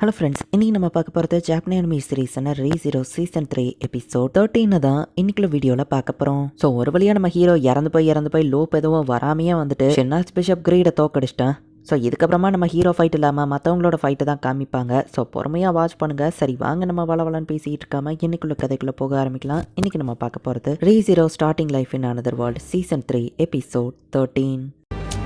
Hello friends இன்னைக்கு நம்ம பார்க்க போகிறது Japanese anime சீரீஸான Re Zero season three episode தேர்ட்டின்னு தான் இன்னைக்குள்ள வீடியோவில் பார்க்க போகிறோம் ஸோ ஒரு வழியாக நம்ம ஹீரோ இறந்து போய் இறந்து போய் லோப் எதுவும் வராமையே வந்துட்டு சென்னாஸ் பிஷப் கிரீடை தோக்கடிச்சிட்டேன். ஸோ இதுக்கப்புறமா நம்ம ஹீரோ ஃபைட் இல்லாமல் மற்றவங்களோட ஃபைட்டை தான் காமிப்பாங்க. ஸோ பொறுமையாக வாட்ச் பண்ணுங்க. சரி வாங்க நம்ம வளவலன்னு பேசிகிட்டு இருக்காம இன்னைக்குள்ள கதைக்குள்ளே போக ஆரம்பிக்கலாம். இன்றைக்கி நம்ம பார்க்க போகிறது Re Zero starting life in another world season three episode thirteen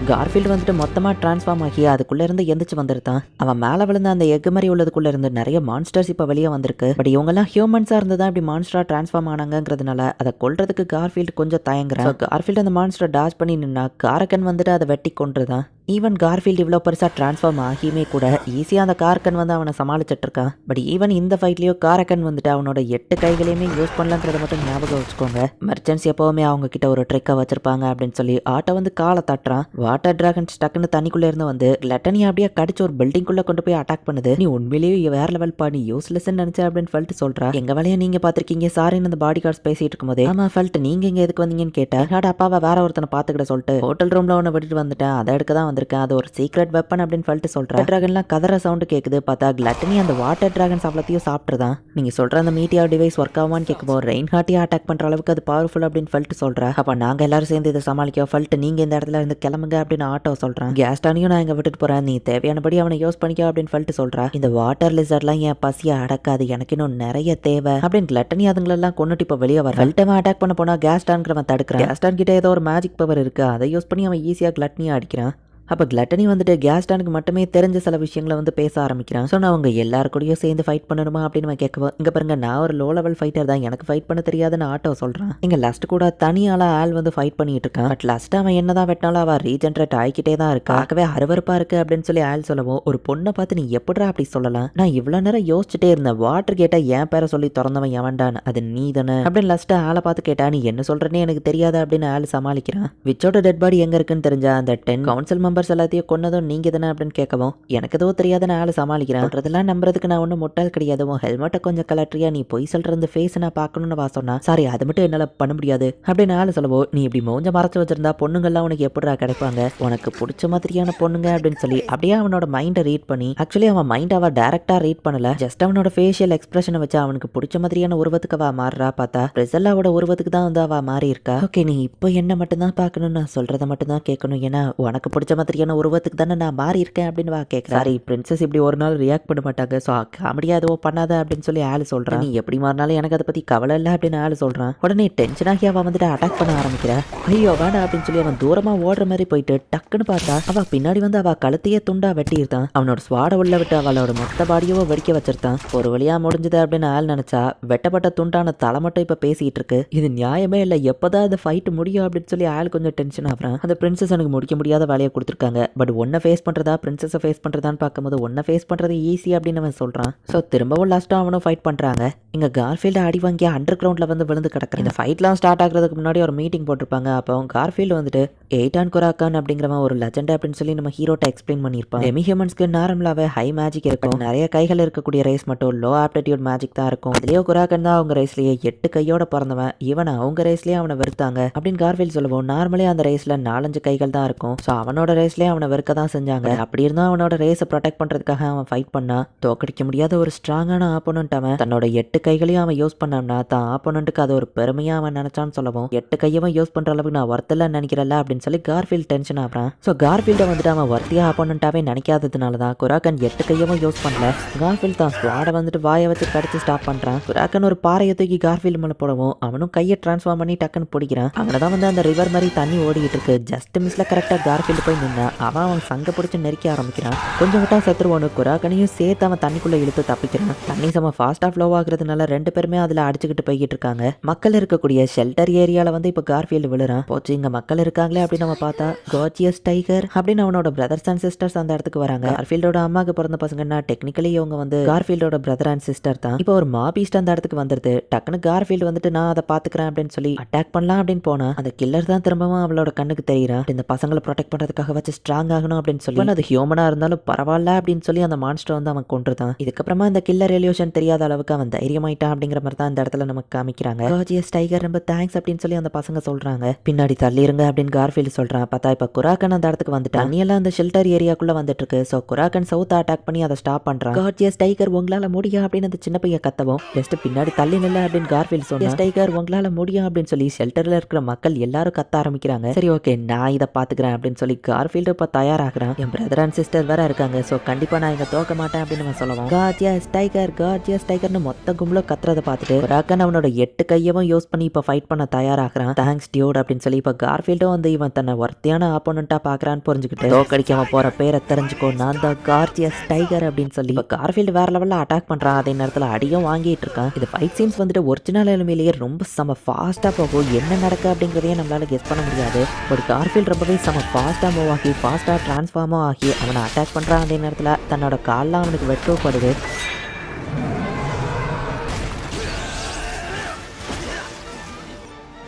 Garfield வந்துட்டு மொத்தமாக ட்ரான்ஸ்ஃபார்ம் ஆகி அதுக்குள்ளே இருந்து எந்திரிச்சு வந்திருந்தான் அவன் மேலே விழுந்த அந்த எக் மாதிரி உள்ளதுக்குள்ளே இருந்து நிறைய மான்ஸ்டர்ஸ் இப்போ வெளியே வந்திருக்கு. பட் இவங்கெல்லாம் ஹியூமன்ஸாக இருந்து தான் இப்படி மான்ஸ்டராக ட்ரான்ஸ்ஃபார்ம் ஆனாங்கிறதுனால அதை கொள்றதுக்கு கார்ஃபீல்டு கொஞ்சம் தயங்குறான். கார்ஃபீல்டு அந்த மான்ஸ்டரை டாச் பண்ணி நின்னா காரக்கன் வந்துட்டு அதை வெட்டி கொன்றுதான். ஈவன் கார்ஃபீல்டு இவ்வளோ பெருசாக ட்ரான்ஸ்ஃபார்ம் ஆகியுமே கூட ஈஸியாக அந்த கார்கன் வந்து அவனை சமாளிச்சிட்ருக்கான் பட் ஈவன் இந்த ஃபைட்லேயோ காரக்கன் வந்துட்டு அவனோட எட்டு கைகளையுமே யூஸ் பண்ணலாங்கிறத மட்டும் ஞாபகம் வச்சுக்கோங்க. மெர்ச்சன்ஸ் எப்போவுமே அவங்க கிட்ட ஒரு ட்ரிக்கை வச்சிருப்பாங்க அப்படின்னு சொல்லி ஆட்டோ வந்து காலை தட்டுறான். வாட்டர் டிராகன் டக்குன்னு தண்ணிக்குள்ளே இருந்து வந்து லெட்டனி அப்படியே கடிச்சு ஒரு பில்டிங்குள்ளே கொண்டு போய் அட்டாக் பண்ணுது. நீ உண்மையிலேயே வேற லெவல் பா நீ யூஸ்லெஸ் நினைச்ச அப்படின்னு சொல்லிட்டு சொல்றா. எங்கள் வேலையை நீங்க பார்த்துருக்கீங்க? சாரின்னு அந்த பாடி கார்ட்ஸ் பேசிட்டு இருக்கும்போது ஆமாம் ஃபெல்ட் நீங்கள் இங்கே எதுக்கு வந்தீங்கன்னு கேட்டேன். என்னோட அப்பாவை வேற ஒருத்தனை பார்த்துக்கிட்ட சொல்லிட்டு ஹோட்டல் ரூமில் ஒன்று விட்டுட்டு வந்துட்டேன். அதை எடுக்க தான் வந்திருக்கேன். அது ஒரு சீக்ரெட் வெப்பன் அப்படின்னு சொல்லிட்டு சொல்கிறேன் ட்ராகன்லாம் கதற சவுண்டு கேட்குது பார்த்தா கிளட்டனி அந்த வாட்டர் ட்ராகன் அவ்வளோத்தையும் சாப்பிட்றதான் நீங்கள் சொல்கிற அந்த மீட்டியா டிவைஸ் ஒர்க் ஆகுமான்னு கேட்கும்போது ரெயின் ஹார்ட்டியாக அட்டாக் பண்ணுற அளவுக்கு அது பவர்ஃபுல் அப்படின்னு சொல்லிட்டு சொல்கிறேன் அப்போ நாங்கள் எல்லாரும் சேர்ந்து இதை சமாளிக்க ஃபல்ட்டு நீங்கள் இந்த இடத்துல இருந்து கிளம்புங்க அப்படின்னு ஆட்டோ சொல்கிறேன் கேஸ்டானையும் நான் இங்கே விட்டுட்டு போகிறேன் நீ தேவையானபடி அவனை யூஸ் பண்ணிக்கோ அப்படின்னு சொல்லிட்டு சொல்கிறேன் இந்த வாட்டர் லிசர்ட்லாம் என் பசியை அடக்காது. எனக்கு இன்னும் நிறைய தேவை. அப்படின்னு கிளட்டனி அதுங்களெல்லாம் கொண்டுட்டு இப்போ வெளியே வர ஃபல்ட்டவன் அட்டாக் பண்ண போனால் கேஸ்டான்கிறவன் தடுக்கிறான். கேஸ்டான் கிட்ட ஏதோ ஒரு மேஜிக் பவர் இருக்கு. அதை யூஸ் பண்ணி அவன் ஈஸியாக கிளட்டனியை அடிக்கிறான். அப்போ கிளட்டனி வந்துட்டு கேஸ்டானுக்கு மட்டுமே தெரிஞ்ச சில விஷயங்களை வந்து பேச ஆரம்பிக்கிறான் ஸோ நான் அவங்க எல்லாரு கூடயும் சேர்ந்து ஃபைட் பண்ணணுமா அப்படின்னு நான் கேட்கவும் இங்கே பாருங்க நான் ஒரு லோ லெவல் ஃபைட்டர் தான். எனக்கு ஃபைட் பண்ண தெரியாதுன்னு ஆட்டோ சொல்கிறான் இங்கே லஸ்ட் கூட தனியால ஆள் வந்து ஃபைட் பண்ணிட்டு இருக்கான். பட் லஸ்ட் அவன் என்னதான் வெட்டினாலும் அவள் ரீஜென்ரேட் ஆகிக்கிட்டே தான் இருக்கா பார்க்கவே அருவறுப்பாக இருக்கு அப்படின்னு சொல்லி ஆள் சொல்லவும் ஒரு பொண்ணை பார்த்து நீ எப்படா அப்படி சொல்லலாம்? நான் இவ்வளோ நேரம் யோசிச்சுட்டே இருந்தேன். வாட்டர் கேட்டா என் பேரை சொல்லி திறந்தவன் எவன்டான் அது நீ தானே அப்படின்னு லஸ்ட் ஆளை பார்த்து கேட்டா நீ என்ன சொல்றேன்னு எனக்கு தெரியாது அப்படின்னு ஆள் சமாளிக்கிறான். விச்சோட டெட் பாடி எங்கே இருக்குன்னு தெரிஞ்சா அந்த டென் கவுன்சில் மெம்பர்ஸ் எல்லாத்தையும் கொன்னதும் நீங்கள் தானே அப்படின்னு கேட்கவும் எனக்கு எதுவும் நான் ஆள் சமாளிக்கிறேன் அதெல்லாம் நம்புறதுக்கு நான் ஒன்றும் முட்டால் கிடையாது. உன் ஹெல்மெட்டை கொஞ்சம் கலட்டுறியா நீ பொய் சொல்ற இந்த ஃபேஸ் நான் பார்க்கணும்னு வா சொன்னா சாரி அது மட்டும் என்னால் பண்ண முடியாது அப்படின்னு ஆள் சொல்லவோ நீ இப்படி மௌஞ்ச மறைச்சு வச்சிருந்தா பொண்ணுங்கள்லாம் உனக்கு எப்படிடா கிடைப்பாங்க? உனக்கு பிடிச்ச மாதிரியான பொண்ணுங்க அப்படின்னு சொல்லி அப்படியே அவனோட மைண்டை ரீட் பண்ணி ஆக்சுவலி அவன் மைண்ட் அவள் டேரக்டாக ரீட் பண்ணல. ஜஸ்ட் அவனோட ஃபேஷியல் எக்ஸ்பிரஷனை வச்சு அவனுக்கு பிடிச்ச மாதிரியான உருவத்துக்கு அவள் மாறுறா பார்த்தா ரிசல்லாவோட உருவத்துக்கு தான் வந்து அவள் மாறி இருக்கா ஓகே நீ இப்போ என்ன மட்டும்தான் பார்க்கணும் நான் சொல்கிறத மட்டும்தான் கேட்கணும். ஏன்னா உனக்கு பிடிச்ச மாதிரியான உருவத்துக்கு தானே நான் மாறி இருக்கேன் அப்படின்னு வா கேட்குறேன் சாரி பிரின்சஸ் இப்படி ஒரு நாள் ரியாக்ட் பண்ண மாட்டாங்க. ஸோ காமெடியா எதுவும் பண்ணாத அப்படின்னு சொல்லி ஆள் சொல்றான் நீ எப்படி மாறினாலும் எனக்கு அதை பத்தி கவலை இல்லை அப்படின்னு ஆள் சொல்றான் உடனே டென்ஷன் ஆகி அவன் வந்துட்டு அட்டாக் பண்ண ஆரம்பிக்கிறா. ஐயோ வேணாம் அப்படின்னு சொல்லி அவன் தூரமா ஓடுற மாதிரி போயிட்டு டக்குன்னு பார்த்தா அவ பின்னாடி வந்து அவ கழுத்தையே துண்டா வெட்டியிருந்தான். அவனோட ஸ்வாட உள்ள விட்டு அவளோட மொத்த பாடியவோ வெடிக்க வச்சிருந்தான். ஒரு வழியா முடிஞ்சது அப்படின்னு ஆள் நினைச்சா வெட்டப்பட்ட துண்டான தலை மட்டும் இப்ப பேசிட்டு இருக்கு. இது நியாயமே இல்லை எப்பதான் இந்த ஃபைட் முடியும் அப்படின்னு சொல்லி ஆள் கொஞ்சம் டென்ஷன் ஆகுறான். அந்த பிரின்சஸ் எனக்கு முடிக்க முடியாத வேலையை கொடுத்துருக்காங்க. பட் ஒன்றை ஃபேஸ் பண்றதா பிரின்சஸை ஃபேஸ் பண்றதான்னு பார்க்கும்போது ஒன்னை ஃபேஸ் பண்றது ஈஸி அப்படின்னு அவன் சொல்கிறான் ஸோ திரும்பவும் லாஸ்ட்டாக அவனும் ஃபைட் பண்ணுறாங்க இங்கே கார்ஃபீல்டு அடி வாங்கி அண்டர் கிரவுண்டில் வந்து விழுந்து கிடக்குறான். இந்த ஃபைட்லாம் ஸ்டார்ட் ஆகிறதுக்கு முன்னாடி ஒரு மீட்டிங் போட்டிருப்பாங்க. அப்போ கார்ஃபீல்டு வந்துட்டு எயிட்டான் குராக்கான் அப்படிங்கிறவன் ஒரு லெஜண்ட் அப்படின்னு சொல்லி நம்ம ஹீரோட்ட எக்ஸ்பிளைன் பண்ணியிருப்பான். எமி ஹியூமன்ஸ்க்கு நார்மலாகவே ஹை மேஜிக் இருக்கும். நிறைய கைகள் இருக்கக்கூடிய ரேஸ் மட்டும் லோ ஆப்டிடியூட் மேஜிக் தான் இருக்கும். அதுலேயோ குராக்கன் தான் அவங்க ரேஸ்லேயே எட்டு கையோட பிறந்தவன். ஈவன் அவங்க ரேஸ்லேயே அவனை வெறுத்தாங்க. அப்படின்னு கார்ஃபீல்டு சொல்லுவோம் நார்மலே அந்த ரேஸில் நாலஞ்சு கைகள் தான் இருக்கும். ஸோ அவனோட ரேஸ்லயே அவனை வெறுக்க தான் செஞ்சாங்க அப்படி இருந்தும் அவனோட ரேஸை ப்ரொடெக்ட் பண்றதுக்காக அவன் ஃபைட் பண்ணா தோக்கடிக்க முடியாத ஒரு ஸ்ட்ராங்கான ஆப்போனன்ட் அவன். தன்னோட எட்டு கைகளையும் அவன் யூஸ் பண்ணான்னா தான் ஆப்போனண்ட்டுக்கு அது ஒரு பெருமையா அவன் நினைச்சான்னு சொல்லவும் எட்டு கையவும் யூஸ் பண்ற அளவுக்கு நான் ஒர்த்தில் நினைக்கிறல்ல அப்படின்னு சொல்லி கார்ஃபீல்ட் டென்ஷன் ஆகிறான். ஸோ கார்ஃபீல்டை வந்துட்டு அவன் ஒர்த்தியா ஆப்போனண்ட்டாவே நினைக்காததுனால தான் குராக்கன் எட்டு கையவும் யூஸ் பண்ணல. கார்ஃபீல்ட் தான் ஸ்வாடை வந்துட்டு வாயை வச்சு கடிச்சு ஸ்டாப் பண்றான். குராக்கன் ஒரு பாறையை தூக்கி கார்ஃபீல்டு மேலே போடவும் அவனும் கையை ட்ரான்ஸ்ஃபார்ம் பண்ணி டக்குன்னு பிடிக்கிறான். அங்கே தான் வந்து அந்த ரிவர் மாதிரி தண்ணி ஓடிட்டு இருக்கு. ஜஸ்ட் மிஸ்ல கரெக்டாக கார்ஃபீல்டு போய் பண்ண அவன் அவன் சங்க பிடிச்சி நெருக்க ஆரம்பிக்கிறான். கொஞ்சம் விட்டா செத்துருவானு குராக்கனையும் சேர்த்து அவன் தண்ணிக்குள்ள இழுத்து தப்பிக்கிறான். தண்ணி செம ஃபாஸ்டா ஃப்ளோ ஆகுறதுனால ரெண்டு பேருமே அதுல அடிச்சுக்கிட்டு போய்கிட்டு இருக்காங்க. மக்கள் இருக்கக்கூடிய ஷெல்டர் ஏரியால வந்து இப்போ கார்ஃபீல்டு விழுறான். போச்சு இங்க மக்கள் இருக்காங்களே அப்படின்னு நம்ம பார்த்தா கோச்சியஸ் டைகர் அப்படின்னு அவனோட பிரதர்ஸ் அண்ட் சிஸ்டர்ஸ் அந்த இடத்துக்கு வராங்க. கார்ஃபீல்டோட அம்மாக்கு பிறந்த பசங்கன்னா டெக்னிக்கலி இவங்க வந்து கார்ஃபீல்டோட பிரதர் அண்ட் சிஸ்டர் தான். இப்போ ஒரு மாபீஸ்ட் அந்த இடத்துக்கு வந்துருது. டக்குன்னு கார்ஃபீல்டு வந்துட்டு நான் அதை பாத்துக்கிறேன் அப்படின்னு சொல்லி அட்டாக் பண்ணலாம் அப்படின்னு போனா அந்த கில்லர் தான் திரும்பவும் அவளோட கண்ணுக்கு தெரியுறா இந்த பசங்களை ப்ரொடெக்ட் பண்றதுக்காக எப்படியாச்சும் ஸ்ட்ராங் ஆகணும் அப்படின்னு சொல்லி. அது ஹியூமனா இருந்தாலும் பரவாயில்ல அப்படின்னு சொல்லி அந்த மான்ஸ்டர் வந்து அவன் கொண்டுதான் இதுக்கப்புறமா இந்த கில்லர் எலியூஷன் தெரியாத அளவுக்கு அவன் தைரியமாயிட்டான் அப்படிங்கிற மாதிரி தான் இந்த இடத்துல நமக்கு காமிக்கிறாங்க. காஜியஸ் டைகர் ரொம்ப தேங்க்ஸ் அப்படின்னு சொல்லி அந்த பசங்க சொல்றாங்க. பின்னாடி தள்ளிருங்க அப்படின்னு கார்ஃபீல்டு சொல்றான். பார்த்தா இப்ப குராக்கன் அந்த இடத்துக்கு வந்துட்டான். நீ எல்லாம் அந்த ஷெல்டர் ஏரியாக்குள்ள வந்துட்டு இருக்கு ஸோ குராக்கன் சவுத் அட்டாக் பண்ணி அதை ஸ்டாப் பண்றான். கார்ஜியஸ் டைகர் உங்களால முடியும் அப்படின்னு அந்த சின்ன பையன் கத்தவும். ஜஸ்ட் பின்னாடி தள்ளி நில்ல அப்படின்னு கார்ஃபீல்டு சொன்னா டைகர் உங்களால முடியும் அப்படின்னு சொல்லி ஷெல்டர்ல இருக்கிற மக்கள் எல்லாரும் கத்த ஆரம்பிக்கிறாங்க. சரி ஓகே நான் இதை பாத்துக்கிறேன் அப்படின்னு சொல்லி கார்ஃபீல்டு ஃபீல்டு இப்போ தயாராகிறான். என் பிரதர் அண்ட் சிஸ்டர் வேற இருக்காங்க. ஸோ கண்டிப்பாக நான் இங்கே தோக்க மாட்டேன் அப்படின்னு நம்ம சொல்லுவோம் கார்ஜியஸ் டைகர் கார்ஜியஸ் டைகர்னு மொத்த கும்பலும் கத்துறத பார்த்துட்டு ராக்கன் அவனோட எட்டு கையவும் யூஸ் பண்ணி இப்போ ஃபைட் பண்ண தயாராகிறான். தேங்க்ஸ் டியூட் அப்படின்னு சொல்லி இப்போ கார்ஃபீல்டும் வந்து இவன் தன்னை ஒர்த்தியான ஆப்போனண்ட்டாக பார்க்குறான்னு புரிஞ்சுக்கிட்டு தோக்கடிக்காம போற பேரை தெரிஞ்சுக்கோ நான் தான் கார்ஜியஸ் டைகர் அப்படின்னு சொல்லி இப்போ கார்ஃபீல்டு வேற லெவலில் அட்டாக் பண்ணுறான் அதே நேரத்தில் அடியும் வாங்கிட்டு இருக்கான். இது ஃபைட் சீன்ஸ் வந்துட்டு ஒரிஜினல் எலுமையிலேயே ரொம்ப செம ஃபாஸ்ட்டாக போகும். என்ன நடக்கு அப்படிங்கிறதையே நம்மளால கெஸ் பண்ண முடியாது. பட் கார்ஃபீல்டு ரொம்பவே செம ஃபாஸ்ட்டாக மூவ் ஆகி ஃபாஸ்ட்டாக டிரான்ஸ்ஃபார்மும் ஆகி அவனை அட்டாக் பண்ணுறான் அதே நேரத்தில் தன்னோட கால்லாம் அவனுக்கு வெட்டப்படுது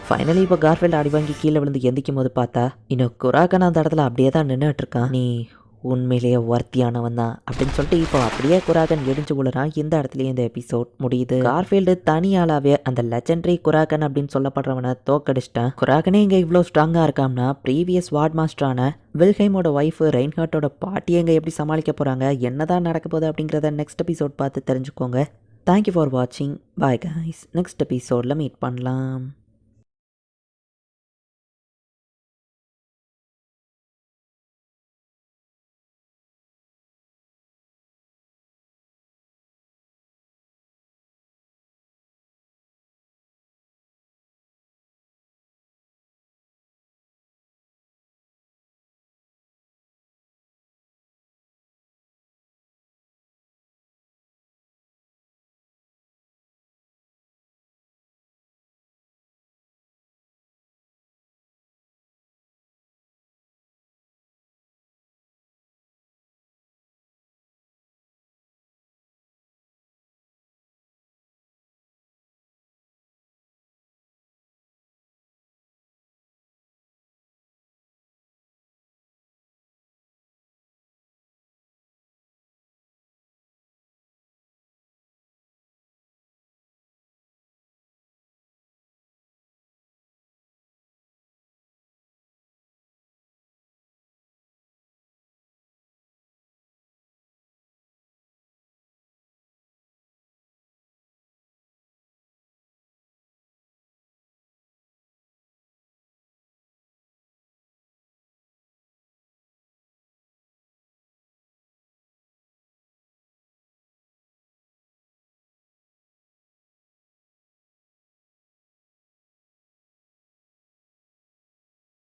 ஃபைனலி இப்போ கார்ஃபீல்டு அடி வாங்கி கீழே விழுந்து எந்திக்கும் போது பார்த்தா இன்னும் குராக்கன் அந்த இடத்துல அப்படியே தான் நின்றுட்டுருக்கான் நீ உண்மையிலேயே ஒர்த்தியானவன் தான் அப்படின்னு சொல்லிட்டு இப்போ அப்படியே குராகன் எடிஞ்சு உள்ளறான் இந்த இடத்துலயே இந்த எபிசோட் முடியுது. கார்ஃபீல்டு தனியாளாவே அந்த லெஜண்டரி குராகன் அப்படின்னு சொல்லப்படுறவனை தோக்கடிச்சிட்டான் குராகனே இங்கே இவ்வளோ ஸ்ட்ராங்காக இருக்காம்னா ப்ரீவியஸ் வார்ட் மாஸ்டரான வில்ஹைமோட ஒய்ஃபு ரெயின்ஹார்ட்டோட பாட்டியை இங்கே எப்படி சமாளிக்க போகிறாங்க என்னதான் நடக்க போகுது அப்படிங்கிறத நெக்ஸ்ட் எபிசோட் பார்த்து தெரிஞ்சுக்கோங்க. தேங்க்யூ ஃபார் வாட்சிங் பாய் கைஸ் நெக்ஸ்ட் எபிசோடில் மீட் பண்ணலாம்.